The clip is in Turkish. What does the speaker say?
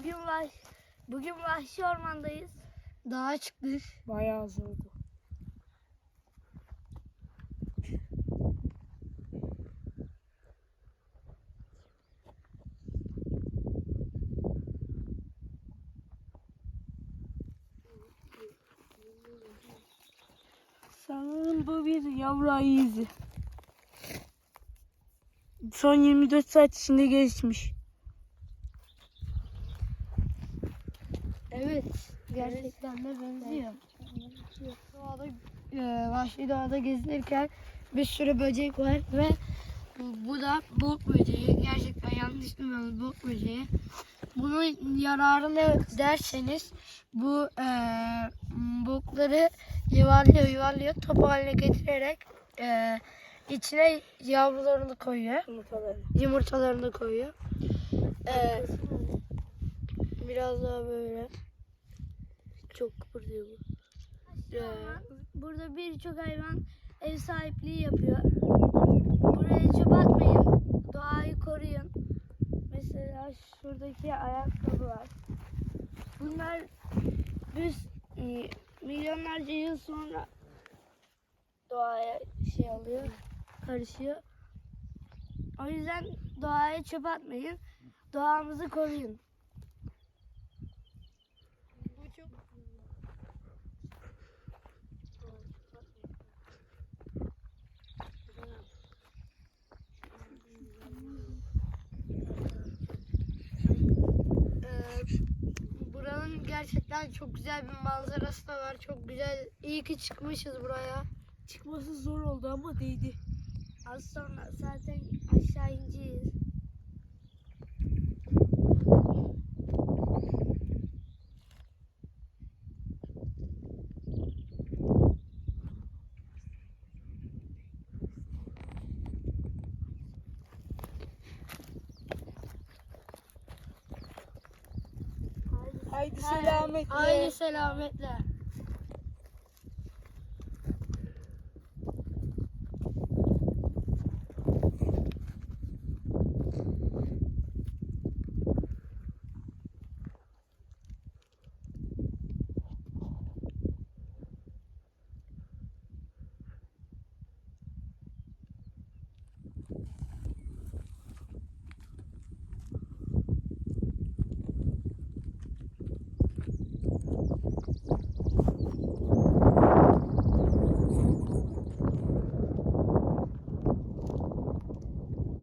bugün vah bugün vahşi ormandayız. Dağa çıktık. Bayağı zordu. Sanırım bu bir yavru ayı izi. Son 24 saat içinde gelişmiş. Evet. Gerçekten de benziyor. Doğada, e, vahşi doğada gezinirken bir sürü böcek var ve bu da bok böceği. Gerçekten yanlış bilmiyorum bok böceği. Bunun yararı ne derseniz bu e, bokları yuvarlıyor yuvarlıyor top haline getirerek e, içine yavrularını koyuyor. Yumurtalarını koyuyor. E, biraz daha böyle. Çok kıpırdıyor bu. Ee, Burada birçok hayvan ev sahipliği yapıyor. Buraya çöp atmayın. Doğayı koruyun. Mesela şuradaki ayakkabı var. Bunlar biz e, milyonlarca yıl sonra doğaya şey oluyor, karışıyor. O yüzden doğaya çöp atmayın. Doğamızı koruyun. Bu çok Ee, buranın gerçekten çok güzel bir manzarası da var. Çok güzel. İyi ki çıkmışız buraya. Çıkması zor oldu ama değdi. Az sonra zaten aşağı ineceğiz. Haydi selametle. Haydi selametle.